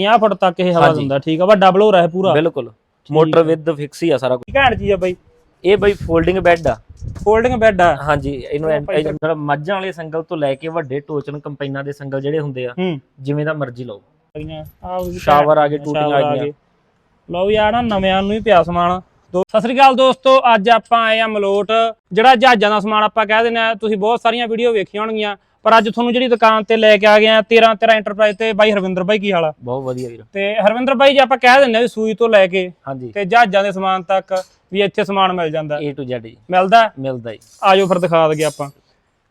50 ਫੁੱਟ ਤੱਕ ਇਹ ਹਵਾ ਹਾਂਜੀ। ਦਿੰਦਾ ਠੀਕ ਆ? ਵੱਡਾ ਬਲੋਰ ਹੈ ਪੂਰਾ। ਬਿਲਕੁਲ। ਮੋਟਰ ਵਿਦ ਫਿਕਸ ਹੀ ਆ ਸਾਰਾ ਕੁਝ ਘੈਂਟ ਚੀਜ਼ ਆ ਬਾਈ? ਇਹ ਬਈ ਫੋਲਡਿੰਗ ਬੈੱਡ ਆ। ਫੋਲਡਿੰਗ ਬੈੱਡ ਆ। ਹਾਂਜੀ ਇਹਨੂੰ ਇੱਧਰ- ਮਤਲਬ ਮੱਝਾਂ ਵਾਲੇ ਸੰਗਲ ਤੋਂ ਲੈ ਕੇ ਵੱਡੇ ਟੋਚਨ ਕੰਪਾਈਨਾਂ ਦੇ ਸੰਗਲ ਜਿਹੜੇ ਹੁੰਦੇ ਆ ਹੂੰ। ਜਿਵੇਂ ਦਾ ਮਰਜ਼ੀ ਲਓ। ਸ਼ਾਵਰ ਆ ਗਏ, ਟੂਟੀਆਂ ਆ ਗਈਆਂ। ਲਓ ਵੀ ਆ ਨਾ ਨਵਿਆਂ ਨੂੰ ਹੀ ਪਿਆ ਸਮਾਨ। ਦੋ ਸਤਿ ਸ੍ਰੀ ਅਕਾਲ ਦੋਸਤੋ ਅੱਜ ਆਪਾਂ ਆਏ ਆ ਮਲੋਟ ਜਿਹੜਾ ਜਹਾਜ਼ਾਂ ਦਾ ਸਮਾਨ ਆਪਾਂ ਕਹਿ ਦਿੰਦੇ ਆ ਤੁਸੀਂ ਬਹੁਤ ਸਾਰੀਆਂ ਵੀਡੀਓ ਵੇਖੀਆਂ ਹੋਣਗੀਆਂ। ਪਰ ਅੱਜ ਤੁਹਾਨੂੰ ਜਿਹੜੀ ਦੁਕਾਨ ਤੇ ਲੈ ਕੇ ਆ ਗਏ ਆ 13 13 ਐਂਟਰਪ੍ਰਾਈਜ਼ ਤੇ ਬਾਈ ਹਰਵਿੰਦਰ ਬਾਈ ਕੀ ਹਾਲ ਆ? ਬਹੁਤ ਵਧੀਆ ਵੀਰ। ਤੇ ਹਰਵਿੰਦਰ ਬਾਈ ਜੇ ਆਪਾਂ ਕਹਿ ਦਿੰਦੇ ਆ ਵੀ ਸੂਈ ਤੋਂ ਲੈ ਕੇ ਹਾਂਜੀ। ਤੇ ਜਹਾਜ਼ਾਂ ਦੇ ਸਮਾਨ ਤੱਕ ਵੀ ਇੱਥੇ ਸਮਾਨ ਮਿਲ ਜਾਂਦਾ। A to Z ਜੀ। ਮਿਲਦਾ? ਮਿਲਦਾ ਹੀ ਆਜੋ ਫਿਰ ਦਿਖਾ ਦਗੇ ਆਪਾਂ।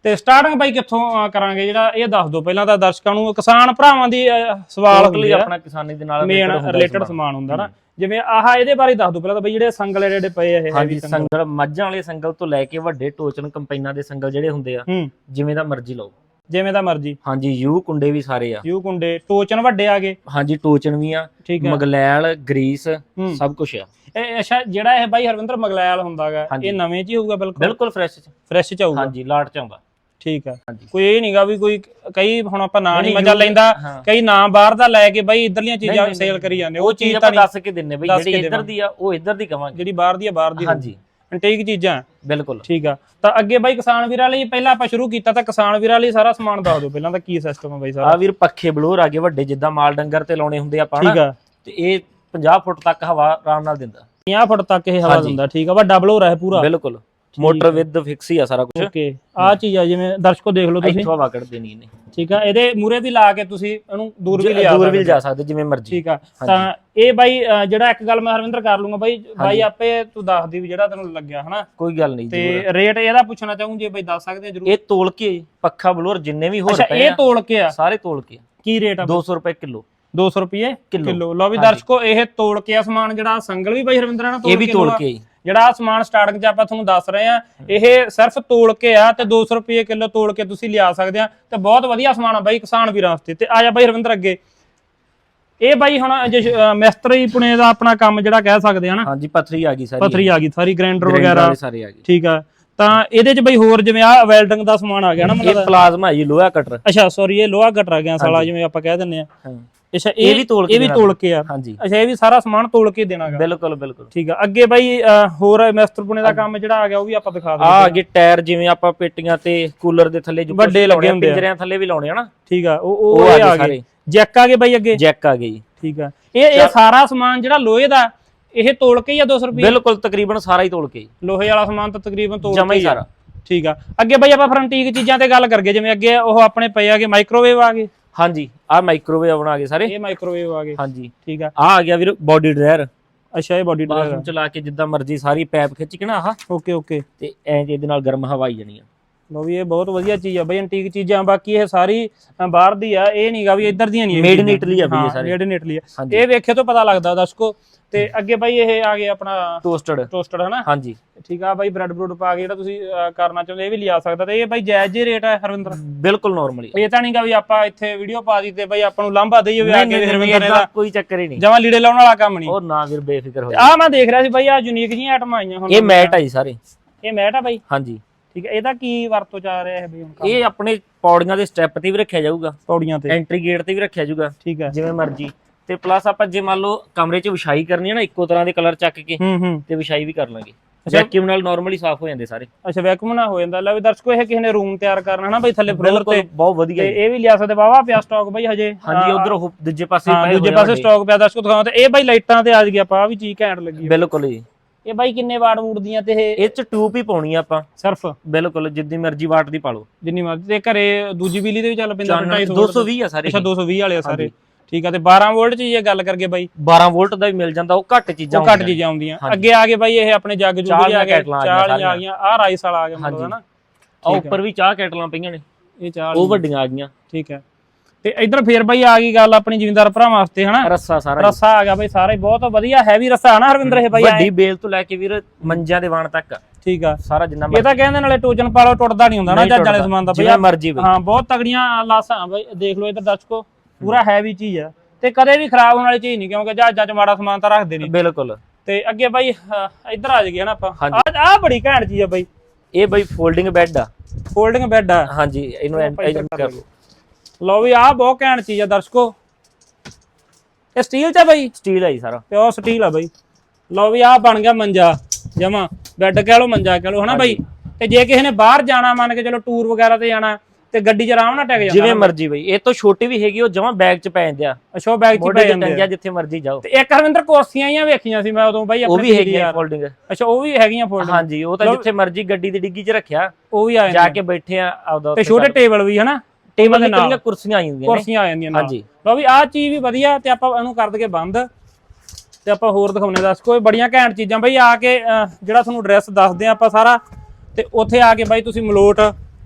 ਤੇ ਸਟਾਰਟਿੰਗ ਬਾਈ ਕਿੱਥੋਂ ਕਰਾਂਗੇ ਜਿਹੜਾ ਇਹ ਦੱਸ ਦਿਓ ਪਹਿਲਾਂ ਤਾਂ ਦਰਸ਼ਕਾਂ ਨੂੰ ਕਿਸਾਨ ਭਰਾਵਾਂ ਦੀ ਸਵਾਲ ਆ। ਆਪਣਾ ਕਿਸਾਨੀ ਦੇ ਨਾਲ ਮੇਨ related ਹੁੰਦਾ ਰਿਲੇਟਡ। ਸਮਾਨ। ਹੁੰਦਾ ਨਾ। ਜਿਵੇਂ ਆਹ ਇਹਦੇ ਬਾਰੇ ਦੱਸ ਦਿਓ ਪਹਿਲਾਂ ਤਾਂ ਬਈ ਜਿਹੜੇ ਸੰਗਲ ਜਿਹੜੇ ਪਏ ਆ ਇਹ ਹਾਂਜੀ ਸੰਗਲ। ਮੱਝਾਂ ਵਾਲੇ ਸੰਗਲ ਤੋਂ ਲੈ ਕੇ ਵੱਡੇ ਟੋਚਨ ਕੰਪਾਈਨਾਂ ਦੇ ਸੰਗਲ ਜਿਹੜੇ ਹੁੰਦੇ ਆ ਜਿਵੇਂ ਦਾ ਮਰਜ਼ੀ ਲਓ। ਜਿਵੇਂ ਦਾ ਮਰਜ਼ੀ। ਹਾਂਜੀ ਯੂ ਕੁੰਡੇ ਵੀ ਸਾਰੇ ਆ। ਯੂ ਕੁੰਡੇ ਟੋਚਨ ਵੱਡੇ ਆ ਗਏ। ਹਾਂਜੀ ਟੋਚਨ ਵੀ ਆ ਮਗਲੈਲ ਗਰੀਸ ਸਭ ਕੁਝ ਆ। ਇਹ ਅੱਛਾ ਜਿਹੜਾ ਇਹ ਬਾਈ ਹਰਵਿੰਦਰ ਮਗਲੈਲ ਹੁੰਦਾਗਾ। ਇਹ ਨਵੇਂ ਚ ਹੀ ਹੋਊਗਾ ਬਿਲਕੁਲ? ਬਿਲਕੁਲ ਫਰੈਸ਼ ਫਰੈਸ਼ ਚ ਆਊਗਾ? ਹਾਂਜੀ ਲਾਟ ਚ ਆਉਂਦਾ। ਠੀਕ ਹੈ ਹਾਂਜੀ। ਕੋਈ ਇਹ ਨਹੀਂਗਾ ਵੀ ਕੋਈ ਕਈ ਹੁਣ ਆਪਾਂ ਨਾਂ ਨਹੀਂ ਮਜਾ ਲੈਂਦਾ। ਕਈ ਨਾਂ ਬਾਹਰ ਦਾ ਲੈ ਕੇ ਬਾਈ ਇਧਰਲੀਆਂ ਚੀਜ਼ਾਂ ਸੇਲ। ਕਰੀ ਜਾਂਦੇ ਉਹ ਚੀਜ਼ ਤਾਂ ਦੱਸ ਕੇ ਦਿੰਨੇ ਬਈ ਜਿਹੜੀ ਇੱਧਰ ਦੀ ਆ ਉਹ ਇੱਧਰ ਦੀ ਕਵਾਂਗੇ। ਜਿਹੜੀ ਬਾਹਰ ਦੀ ਆ ਬਾਹਰ ਦੀ ਹਾਂਜੀ। ਐਂਟੀਕ ਚੀਜ਼ਾਂ। ਬਿਲਕੁਲ। ਠੀਕ ਆ। ਤਾਂ ਅੱਗੇ ਬਾਈ ਕਿਸਾਨ ਵੀਰਾਂ ਲਈ ਪਹਿਲਾਂ ਆਪਾਂ ਸ਼ੁਰੂ ਕੀਤਾ ਤਾਂ ਕਿਸਾਨ ਵੀਰਾਂ ਲਈ ਸਾਰਾ ਸਮਾਨ ਦੱਸ ਦਿਓ ਪਹਿਲਾਂ ਤਾਂ ਕੀ ਸਿਸਟਮ ਆ ਬਾਈ ਸਾਰਾ। ਆ ਵੀਰ ਪੱਖੇ ਬਲੋਰ ਆ ਗਏ ਵੱਡੇ ਜਿੱਦਾਂ ਮਾਲ ਡੰਗਰ ਤੇ ਲਾਉਣੇ ਹੁੰਦੇ ਆਪਾਂ ਠੀਕ ਆ। ਤੇ ਇਹ 50 ਫੁੱਟ ਤੱਕ ਹਵਾ ਆਰਾਮ ਨਾਲ ਦਿੰਦਾ। 50 ਫੁੱਟ ਤੱਕ ਇਹ ਹਵਾ। ਦਿੰਦਾ ਠੀਕ ਆ। ਵੱਡਾ ਬਲੋਰ ਹੈ ਪੂਰਾ। ਬਿਲਕੁਲ। ਮੋਟਰ ਵਿਦ ਫਿਕਸ ਹੀ ਆ ਸਾਰਾ ਕੁਝ ਓਕੇ ਆ ਚੀਜ਼ ਆ ਜਿਵੇਂ ਦਰਸ਼ਕੋ ਦੇਖ ਲਓ ਤੁਸੀਂ। ਇੱਥੋਂ ਹਵਾ ਕੱਢ ਦੇਣੀ ਇਹਨੇ। ਠੀਕ ਆ ਇਹਦੇ ਮੂਰੇ ਵੀ ਲਾ ਕੇ ਤੁਸੀਂ ਇਹਨੂੰ ਦੂਰ ਵੀ ਲਿਆ ਦੂਰ ਵੀ ਜਾ ਸਕਦੇ ਜਿਵੇਂ ਮਰਜ਼ੀ। ਠੀਕ ਆ ਤਾਂ ਇਹ ਬਾਈ ਜਿਹੜਾ ਇੱਕ ਗੱਲ ਮੈਂ ਹਰਵਿੰਦਰ ਕਰ ਲੂੰਗਾ ਬਾਈ ਬਾਈ। ਆਪੇ ਤੂੰ ਦੱਸ ਦੀ ਵੀ ਜਿਹੜਾ ਤੈਨੂੰ ਲੱਗਿਆ ਹਨਾ? ਕੋਈ ਗੱਲ ਨਹੀਂ ਤੇ ਰੇਟ ਇਹਦਾ ਪੁੱਛਣਾ ਚਾਹੂੰ ਜੇ ਬਾਈ ਦੱਸ ਸਕਦੇ ਜਰੂਰ। ਇਹ ਤੋਲ ਕੇ ਪੱਖਾ ਬਲੋਰ ਜਿੰਨੇ ਵੀ ਹੋਰ ਅੱਛਾ ਪਏ ਇਹ ਆ ਤੋਲ ਕੇ ਆ? ਸਾਰੇ ਤੋਲ ਕੇ ਕੀ ਰੇਟ ਆ 200 ਰੁਪਏ ਕਿਲੋ। 200 ਰੁਪਏ ਕਿੱਲੋ। ਲਓ ਵੀ। ਦਰਸ਼ਕੋ ਇਹ ਤੋਲ ਕੇ ਆ ਸਮਾਨ ਜਿਹੜਾ ਸੰਗਲ ਵੀ ਬਾਈ ਹਰਵਿੰਦਰ ਨਾਲ ਤੋਲ ਇਹ ਵੀ ਕੇ ਤੋਲ। ਕੇ ਹੀ। ਜਿਹੜਾ ਆਹ ਸਮਾਨ ਸਟਾਰਟਿੰਗ 'ਚ ਆਪਾਂ ਤੁਹਾਨੂੰ ਦੱਸ ਰਹੇ ਆ ਇਹ ਸਿਰਫ ਤੋਲ ਕੇ ਆ ਤੇ 200 ਰੁਪਏ ਕਿਲੋ ਤੋਲ ਕੇ ਤੁਸੀਂ ਲਿਆ ਸਕਦੇ ਆ ਤੇ ਬਹੁਤ ਵਧੀਆ ਸਮਾਨ ਆ ਬਾਈ ਕਿਸਾਨ ਵੀਰਾਂ ਵਾਸਤੇ। ਤੇ ਆ ਜਾ ਬਾਈ ਹਰਵਿੰਦਰ ਅੱਗੇ। ਇਹ ਬਾਈ ਹੁਣ ਮਿਸਤਰੀ ਪੁਣੇ ਦਾ ਆਪਣਾ ਕੰਮ ਜਿਹੜਾ ਕਹਿ ਸਕਦੇ ਆ ਨਾ। ਹਾਂਜੀ ਪਥਰੀ ਆ ਗਈ ਸਾਰੀ। ਪਥਰੀ ਆ ਗਈ ਸਾਰੀ Grinder ਵਗੈਰਾ। ਸਾਰੇ ਆ ਗਏ ਠੀਕ ਆ। ਤਾਂ ਇਹਦੇ 'ਚ ਬਾਈ ਹੋਰ ਜਿਵੇਂ ਆ ਵੈਲਡਿੰਗ ਦਾ ਸਮਾਨ ਆ ਗਿਆ ਨਾ ਇਹ ਮਤਲਬ ਪਲਾਜ਼ਮਾ ਜੀ ਲੋਹਾ ਕਟਰ ਅੱਛਾ ਸੌਰੀ ਇਹ ਲੋਹਾ ਕਟਰ ਆ ਗਿਆ ਸਾਲਾ। ਜਿਵੇਂ ਆਪਾਂ ਕਹਿ ਦਿੰਨੇ ਆ। ਅੱਛਾ ਇਹ ਵੀ ਤੋਲ ਕੇ ਇਹ ਵੀ ਤੋਲ ਕੇ ਆ। ਹਾਂਜੀ। ਅੱਛਾ ਇਹ ਵੀ ਸਾਰਾ ਸਮਾਨ ਤੋਲ ਕੇ ਦੇਣਾਗਾ। ਬਿਲਕੁਲ ਬਿਲਕੁਲ। ਠੀਕ ਆ। ਅੱਗੇ ਬਾਈ ਅ, ਹੋਰ ਮਿਸਤਰੀ ਪੁਣੇ ਦਾ ਕੰਮ ਜਿਹੜਾ ਆ ਗਿਆ ਉਹ ਵੀ ਆਪਾਂ ਦਿਖਾ ਆ। ਦਿੰਦੇ ਅੱਗੇ ਟਾਇਰ ਜਿਵੇਂ ਆਪਾਂ ਪੇਟੀਆਂ ਤੇ ਕੂਲਰ ਦੇ ਥੱਲੇ ਜੋ ਵੱਡੇ ਲੱਗੇ ਲਾਉਣੇ ਆ, ਹੁੰਦੇ ਆ। ਪਿੰਜਰਿਆਂ ਥੱਲੇ ਵੀ ਲਾਉਣੇ ਆ ਨਾ। ਠੀਕ ਆ ਉਹ ਉਹ ਉਹ ਆ ਇਹ ਗਏ ਆ ਗਏ। ਸਾਰੇ। ਜੈਕ ਆ ਗਏ ਬਾਈ ਅੱਗੇ। ਜੈਕ ਆ ਗਈ ਠੀਕ ਆ। ਇਹ ਇਹ ਸਾਰਾ ਸਮਾਨ ਜਿਹੜਾ ਲੋਹੇ ਦਾ ਇਹ ਤੋਲ ਕੇ ਹੀ ਆ 200 ਰੁਪਏ ਬਿਲਕੁਲ ਤਕਰੀਬਨ ਸਾਰਾ ਹੀ ਤੋਲ ਕੇ ਲੋਹੇ ਵਾਲਾ ਸਮਾਨ ਤਾਂ ਤਕਰੀਬਨ ਤੋਲ ਜਮਾ ਹੀ ਸਾਰਾ। ਠੀਕ ਆ। ਅੱਗੇ ਬਾਈ ਆਪਾਂ ਫਰੰਟੀਕ ਚੀਜ਼ਾਂ ਤੇ ਗੱਲ ਕਰਗੇ ਜਿਵੇਂ ਅੱਗੇ ਉਹ ਆਪਣੇ ਪਏ ਆਗੇ ਮਾਈਕ੍ਰੋਵੇਵ ਆ ਗਏ। ਹਾਂਜੀ ਆ ਮਾਈਕ੍ਰੋਵੇਵ ਬਣਾ ਗਏ ਸਾਰੇ। ਇਹ ਮਾਈਕ੍ਰੋਵੇਵ ਆ ਗਏ। ਹਾਂਜੀ। ਠੀਕ ਆ। ਆ ਆ ਗਿਆ ਵੀਰ ਬੋਡੀ ਡਰਾਇਰ ਅੱਛਾ ਇਹ ਬਾਡੀ ਬਾਥਰੂਮ ਚਲਾ ਕੇ ਜਿੱਦਾਂ ਮਰਜ਼ੀ ਸਾਰੀ ਪੈਪ ਖਿੱਚ ਕੇ ਨਾ ਆਹ। Okay okay. ਤੇ ਐਂ ਇਹਦੇ ਨਾਲ ਗਰਮ ਹਵਾ ਆਈ ਜਾਣੀ ਆ। ਲੋ ਵੀ ਇਹ ਬਹੁਤ ਵਧੀਆ ਚੀਜ਼ ਆ ਬਈ ਐਂਟੀਕ ਚੀਜ਼ਾਂ ਬਾਕੀ ਇਹ ਸਾਰੀ ਬਾਹਰ ਦੀ ਆ ਇਹ ਨਹੀਂਗਾ ਵੀ ਇੱਧਰ ਦੀਆਂ ਨਹੀਂ Made in Italy ਆ ਬਈ ਇਹ ਸਾਰੇ। ਮੇਡ ਇਨ ਇਟਲੀ ਆ। ਇਹ ਵੇਖੇ ਤੋਂ ਪਤਾ ਲੱਗਦਾ ਦਰਸ਼ਕੋ ਤੇ ਅੱਗੇ ਬਾਈ ਇਹ ਆ ਗਏ ਆਪਣਾ ਟੋਸਟਡ ਟੋਸਟਰ ਹਨਾ? ਹਾਂਜੀ। ਠੀਕ ਆ ਬਾਈ ਬ੍ਰੈਡ ਬਰੂਡ ਪਾ ਕੇ ਜਿਹੜਾ ਤੁਸੀਂ ਕਰਨਾ ਚਾਹੁੰਦੇ ਇਹ ਵੀ ਲਿਆ ਸਕਦਾ। ਤੇ ਇਹ ਬਾਈ ਜਾਇਜ਼ ਜੇ ਰੇਟ ਹੈ ਹਰਵਿੰਦਰ? ਬਿਲਕੁਲ ਨਾਰਮਲੀ ਇਹ ਤਾਂ ਨਹੀਂਗਾ ਵੀ ਆਪਾਂ ਇੱਥੇ ਵੀਡੀਓ ਪਾ ਦਿੱਤੇ ਬਾਈ ਆਪਾਂ ਨੂੰ ਲਾਂਭਾ ਦੇਈਏ ਵੀ ਆ ਕੇ ਹਰਵਿੰਦਰ ਦਾ। ਕੋਈ ਚੱਕਰ ਹੀ ਨਹੀਂ। ਜਮਾ ਲੀੜੇ ਲਾਉਣ ਵਾਲਾ ਕੰਮ ਨਹੀਂ। ਉਹ ਨਾ ਵੀਰ ਬੇਫਿਕਰ ਹੋ ਜਾ ਆ ਮੈਂ ਦੇਖ ਰਿਹਾ ਸੀ ਬਾਈ ਆ ਯੂਨੀਕ ਜੀਆਂ ਆਈਟਮਾਂ ਆਈਆਂ ਹੁਣ ਇਹ ਮੈਟ ਆਈ ਸਾਰੇ। ਇਹ ਮੈਟ ਆ ਬਾਈ? ਹਾਂਜੀ। ਠੀਕ ਹੈ ਇਹਦਾ ਕੀ ਵਰਤੋਂ ਚ ਆ ਰਿਹਾ ਹੈ ਬਈ ਹੁਣ ਕੰਮ? ਇਹ ਆਪਣੇ ਪੌੜੀਆਂ ਦੇ ਸਟੈਪ ਤੇ ਵੀ ਰੱਖਿਆ ਜਾਊਗਾ। ਪੌੜੀਆਂ ਤੇ। ਐਂਟਰੀ ਗੇਟ ਤੇ ਵੀ ਰੱਖਿਆ ਜਾਊਗਾ ਠੀਕ ਹੈ। ਜਿਵੇਂ ਮਰਜ਼ੀ। ਤੇ ਪਲੱਸ ਆਪਾਂ ਜੇ ਮੰਨ ਲਓ ਕਮਰੇ 'ਚ ਵਿਛਾਈ ਕਰਨੀ ਹੈ ਨਾ ਇੱਕੋ ਤਰ੍ਹਾਂ ਦੇ ਕਲਰ ਚੱਕ ਕੇ ਤੇ ਵਿਛਾਈ ਵੀ ਕਰ ਲਾਂਗੇ। ਵੈਕਿਊਮ ਨਾਲ ਨਾਰਮਲੀ ਸਾਫ਼ ਹੋ ਜਾਂਦੇ ਸਾਰੇ। ਅੱਛਾ ਵੈਕੂਮ ਨਾ ਹੋ ਜਾਂਦਾ। ਲੈ ਵੀ ਦਰਸ਼ਕੋ ਇਹ ਕਿਸੇ ਨੇ ਰੂਮ ਤਿਆਰ ਕਰਨਾ ਨਾ ਬਈ ਥੱਲੇ ਫਲੋਰ ਤੇ। ਬਹੁਤ ਵਧੀਆ ਤੇ ਜੀ। ਇਹ ਵੀ ਲਿਆ ਸਕਦੇ ਵਾਵਾ ਪਿਆ ਸਟਾਕ ਬਈ ਹਜੇ। ਹਾਂਜੀ ਉਧਰ ਉਹ ਦੂਜੇ ਪਾਸੇ ਦੂਜੇ ਪਾਸੇ। ਸਟਾਕ ਪਿਆ ਦਰਸ਼ਕੋ ਦਿਖਾਉਂ ਤੇ। ਇਹ ਬਾਈ ਲਾਈਟਾਂ ਤੇ ਆ ਗਈ ਆਪਾਂ ਆ ਵੀ ਚੀਜ਼ ਘੈਂਟ ਲੱਗੀ। ਬਿਲਕੁਲ ਜੀ। ਇਹ ਬਾਈ ਕਿੰਨੇ ਵਾਟ ਵੂਟ ਦੀਆਂ ਤੇ ਇਹ? ਇਹ 'ਚ ਟਿਊਬ ਹੀ ਪਾਉਣੀ ਆ ਆਪਾਂ। ਸਿਰਫ? ਬਿਲਕੁਲ ਜਿੰਨੀ ਮਰਜ਼ੀ ਵਾਟ ਦੀ ਪਾ ਲਓ। ਜਿੰਨੀ ਮਰਜ਼ੀ ਤੇ ਘਰੇ ਦੂਜੀ ਬਿਜਲੀ ਦੇ ਵੀ ਚੱਲ ਪੈਂਦਾ 250 220 ਆ ਸਾਰੇ ਅੱਛਾ 220 ਵਾਲੇ ਆ ਸਾਰੇ। ਠੀਕ ਆ ਤੇ 12 ਵੋਲਟ ਚ ਇਹ ਗੱਲ ਕਰਗੇ ਬਾਈ। 12 ਵੋਲਟ ਦਾ ਵੀ ਮਿਲ ਜਾਂਦਾ ਉਹ ਘੱਟ ਚੀਜ਼ਾਂ ਉਹ ਘੱਟ ਚੀਜ਼ਾਂ ਆਉਂਦੀਆਂ। ਅੱਗੇ ਆ ਗਏ ਬਾਈ ਇਹ ਆਪਣੇ ਜੱਗ ਜੁਗ ਵੀ ਆ ਗਏ ਕੈਟਲਾਂ ਆ ਗਈਆਂ 40 ਆ ਗਈਆਂ ਆ ਰਾਈਸ ਵਾਲਾ ਆ ਗਿਆ ਮਤਲਬ ਹਾਂਜੀ। ਨਾ ਆ। ਉੱਪਰ ਵੀ ਚਾਹ ਕੈਟਲਾਂ ਪਈਆਂ ਨੇ। ਇਹ 40 ਉਹ ਵੱਡੀਆਂ ਆ ਗਈਆਂ। ਠੀਕ ਹੈ ਤੇ ਇਧਰ ਫੇਰ ਬਾਈ ਆ ਗਈ ਗੱਲ ਆਪਣੀ ਜ਼ਿਮੀਂਦਾਰ ਭਰਾਵਾਂ ਵਾਸਤੇ ਹਨਾ? ਰੱਸਾ ਸਾਰਾ ਰੱਸਾ ਆ ਗਿਆ ਬਾਈ ਸਾਰਾ ਹੀ ਬਹੁਤ ਵਧੀਆ ਹੈਵੀ ਰੱਸਾ ਹਨਾ ਹਰਵਿੰਦਰ ਇਹ ਬਾਈ ਵੱਡੀ ਬੇਲ ਤੋਂ ਲੈ ਕੇ ਵੀਰ ਮੰਜਿਆਂ ਦੇ ਵਾਣ ਤੱਕ। ਠੀਕ ਆ। ਸਾਰਾ ਜਿੰਨਾ ਇਹ ਤਾਂ ਕਹਿੰਦੇ ਨਾਲੇ ਟੋਜਨ ਪਾਲੋ ਟੁੱਟਦਾ ਨਹੀਂ ਹੁੰਦਾ ਨਾ ਜੱਜ ਵਾਲੇ ਸਮਾਨ ਦਾ ਜਿਵੇਂ ਮਰਜ਼ੀ ਬਈ। ਹਾਂ ਬਹੁਤ ਤਗੜੀਆਂ ਲਾਸਾਂ ਬਾਈ ਦੇਖ ਲਓ ਇਧਰ ਦਰਸ਼ਕੋ ਪੂਰਾ ਹੈਵੀ ਚੀਜ਼ ਆ। ਤੇ ਕਦੇ ਵੀ ਖਰਾਬ ਹੋਣ ਵਾਲੀ ਚੀਜ਼ ਨਹੀਂ ਕਿਉਂਕਿ ਜਹਾਜ਼ਾਂ 'ਚ ਮਾੜਾ ਸਮਾਨ ਤਾਂ ਰੱਖਦੇ ਨਹੀਂ। ਬਿਲਕੁਲ। ਤੇ ਅੱਗੇ ਬਾਈ ਇੱਧਰ ਆ ਜਗੇ ਨਾ ਆਪਾਂ। ਆ ਆ ਬੜੀ ਘੈਂਟ ਚੀਜ਼ ਆ ਬਾਈ। ਇਹ ਬਈ ਫੋਲਡਿੰਗ ਬੈੱਡ ਆ। ਫੋਲਡਿੰਗ ਬੈੱਡ ਆ। ਹਾਂਜੀ ਇਹਨੂੰ ਕਰ ਕਰ ਲਓ ਵੀ ਆ ਬਹੁਤ ਘੈਂਟ ਚੀਜ਼ ਆ ਦਰਸ਼ਕੋ। ਇਹ ਸਟੀਲ ਚ ਆ ਬਾਈ? ਸਟੀਲ ਹੈ ਜੀ ਸਾਰਾ। ਪਿਓਰ ਸਟੀਲ ਆ ਬਾਈ। ਲਓ ਵੀ ਆ ਬਣ ਗਿਆ ਮੰਜਾ ਜਮਾ। ਬੈੱਡ ਕਹਿ ਲਓ ਮੰਜਾ ਕਹਿ ਲਓ ਹਨਾ ਬਾਈ? ਤੇ ਜੇ ਕਿਸੇ ਨੇ ਬਾਹਰ ਜਾਣਾ ਮੰਨ ਕੇ ਚਲੋ ਟੂਰ ਵਗੈਰਾ ਤੇ ਜਾਣਾ ਤੇ ਗੱਡੀ 'ਚ ਆਰਾਮ ਨਾਲ ਟਿਕ ਜਾਂਦਾ ਜਿਵੇਂ ਮਰਜ਼ੀ ਬਈ। ਇਹ ਤੋਂ ਛੋਟੀ ਵੀ ਹੈਗੀ ਉਹ ਜਮਾ ਬੈਗ 'ਚ ਪੈ ਜਾਂਦੇ ਆ। ਅਸ਼ੋ ਬੈਗ 'ਚ ਪੈ ਜਾਂਦੇ ਆ। ਜਿੱਥੇ ਮਰਜ਼ੀ ਜਾਓ। ਤੇ ਇੱਕ ਹਰਵਿੰਦਰ ਕੁਰਸੀਆਂ ਹੀ ਵੇਖੀਆਂ ਸੀ ਮੈਂ ਉਦੋਂ ਬਾਈ ਉਹ ਆਪਣੇ ਵੀ ਹੈਗੀਆਂ ਫੋਲਡਿੰਗ ਅੱਛਾ ਉਹ ਵੀ ਹੈਗੀਆਂ ਫੋਲਡ ਹਾਂਜੀ ਉਹ ਤਾਂ ਜਿੱਥੇ ਮਰਜ਼ੀ ਗੱਡੀ ਦੀ ਡਿੱਗੀ 'ਚ ਰੱਖਿਆ। ਉਹ ਵੀ ਆ ਜਾ ਕੇ ਬੈਠੇ ਆ ਆਪਦਾ ਤੇ ਛੋਟੇ ਟੇਬਲ ਵੀ ਹਨਾ? ਟੇਬਲ ਦੇ ਨਾਲ। ਕੁਰਸੀਆਂ ਆ ਜਾਂਦੀਆਂ ਨੇ। ਕੁਰਸੀਆਂ ਆ ਜਾਂਦੀਆਂ ਨਾਲ। ਹਾਂਜੀ। ਲਓ ਵੀ ਆਹ ਚੀਜ਼ ਵੀ ਵਧੀਆ ਤੇ ਆਪਾਂ ਇਹਨੂੰ ਕਰ ਦਈਏ ਬੰਦ। ਤੇ ਆਪਾਂ ਹੋਰ ਦਿਖਾਉਣੇ ਦੱਸ। ਕੋਈ ਬੜੀਆਂ ਘੈਂਟ ਚੀਜ਼ਾਂ। ਬਈ ਆ ਕੇ ਜਿਹੜਾ ਤੁਹਾਨੂੰ ਐਡਰੈਸ ਦੱਸਦੇ ਆ ਆਪਾਂ ਸਾਰਾ ਤੇ ਉੱਥੇ ਆ ਕੇ ਬਾਈ ਤੁਸੀਂ ਮਲੋਟ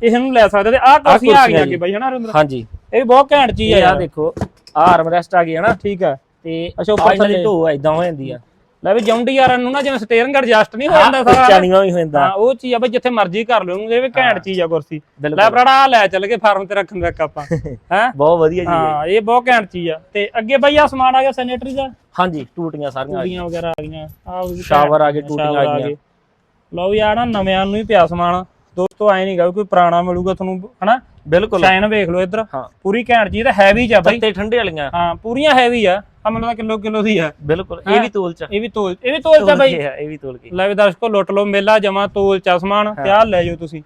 ਇਹਨੂੰ ਲੈ ਸਕਦੇ ਤੇ ਆਹ ਕੁਰਸੀਆਂ ਆ ਗਈਆਂ। ਕਿ ਬਾਈ ਹਨਾ ਰਿੰਦਰ ਹਾਂਜੀ। ਇਹ ਵੀ ਬਹੁਤ ਘੈਂਟ ਚੀਜ਼ ਆ ਯਾਰ। ਦੇਖੋ ਆ ਆਰਮ ਰੈਸਟ ਆ ਗਈ ਹੈ ਨਾ ਠੀਕ ਆ। ਤੇ ਅੱਛਾ, ਉੱਪਰ ਆਹ ਥੱਲੇ। ਢੋ ਇਦਾਂ ਹੋ ਜਾਂਦੀ ਆ। ਲੈ ਵੀ ਜੌਂਡੀ ਯਾਰ ਨੂੰ ਨਾ ਜਿਵੇਂ ਸਟੀਅਰਿੰਗ ਐਡਜਸਟ ਨਹੀਂ ਹੋ ਜਾਂਦਾ ਸਾਰਾ ਚਾਨੀਆਂ ਵੀ ਹੋ ਜਾਂਦਾ ਹਾਂ ਉਹ ਚੀਜ਼ ਆ ਬਈ ਜਿੱਥੇ ਮਰਜ਼ੀ ਕਰ ਲਿਓ ਇਹ ਵੀ ਘੈਂਟ ਚੀਜ਼ ਆ ਕੁਰਸੀ। ਲੈ ਆਹ ਲੈ ਚੱਲ ਕੇ ਫਾਰਮ ਤੇ ਰੱਖਣ ਦਾ ਆਪਾਂ। ਹੈ? ਬਹੁਤ ਵਧੀਆ ਜੀ ਇਹ। ਹਾਂ ਇਹ ਬਹੁਤ ਘੈਂਟ ਚੀਜ਼ ਆ। ਤੇ ਅੱਗੇ ਬਈ ਆ ਸਮਾਨ ਆ ਗਿਆ ਸੈਨੇਟਰੀ ਦਾ? ਹਾਂਜੀ ਟੂਟੀਆਂ ਸਾਰੀਆਂ ਆ ਗਈਆਂ। ਵਗੈਰਾ ਆ ਗਈਆਂ। ਆ ਵੀ ਸ਼ਾਵਰ ਆ ਗਏ, ਟੂਟੀਆਂ ਆ ਗਈਆਂ। ਲਓ ਵੀ ਆ ਨਾ ਨਵਿਆਂ ਨੂੰ ਹੀ ਪਿਆ ਸਮਾਨ। ਦੋਸਤੋ ਐ ਨਹੀਂਗਾ ਕੋਈ ਪੁਰਾਣਾ ਮਿਲੂਗਾ ਤੁਹਾਨੂੰ ਹਨਾ? ਬਿਲਕੁਲ। ਸ਼ਾਈਨ ਵੇਖ ਲਓ ਇੱਧਰ। ਹਾਂ। ਪੂਰੀ ਘੈਂਟ ਚੀਜ਼ ਤਾਂ ਹੈਵੀ ਚ ਆ ਬਾਈ। ਤੱਤੇ ਠੰਡੇ ਵਾਲੀਆਂ। ਹਾਂ ਪੂਰੀਆਂ ਹੈਵੀ ਆ। ਆ ਮੈਨੂੰ ਤਾਂ ਕਿਲੋ ਕਿਲੋ ਦੀ ਆ। ਬਿਲਕੁਲ ਇਹ ਵੀ ਤੋਲ ਚ ਇਹ ਵੀ ਤੋਲ ਇਹ ਵੀ ਤੋਲ ਚ ਬਾਈ। ਇਹ ਵੀ ਤੋਲ ਕੇ ਲੈ ਵੀ ਦਰਸ਼ਕੋ ਲੁੱਟ ਲਓ ਮੇਲਾ ਜਮਾ ਤੋਲ ਚ ਸਮਾਨ ਤੇ ਆ ਲੈ ਜਾਓ ਤੁਸੀਂ।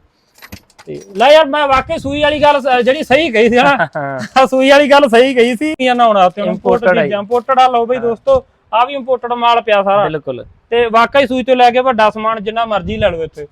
ਤੇ ਲੈ ਯਾਰ ਮੈਂ ਵਾਕਈ ਸੂਈ ਵਾਲੀ ਗੱਲ ਜਿਹੜੀ ਸਹੀ ਕਹੀ ਸੀ ਨਾ ਸੂਈ ਵਾਲੀ ਗੱਲ ਸਹੀ ਕਹੀ ਸੀ। ਇਹ ਨਹਾਉਣਾ ਤੇ ਇੰਪੋਰਟ Imported ਆ ਚੀਜ਼ਾਂ ਇੰਪੋਰਟਡ ਆ ਲਓ ਬਈ ਦੋਸਤੋ ਆ ਵੀ ਇੰਪੋਰਟਡ ਮਾਲ ਪਿਆ ਸਾਰਾ। ਬਿਲਕੁਲ। ਤੇ ਵਾਕਈ ਸੂਈ ਤੋਂ ਲੈ ਕੇ ਵੱਡਾ ਸਮਾਨ ਜਿੰਨਾ ਮਰਜ਼ੀ ਲੈ ਲਓ ਇੱਥੇ।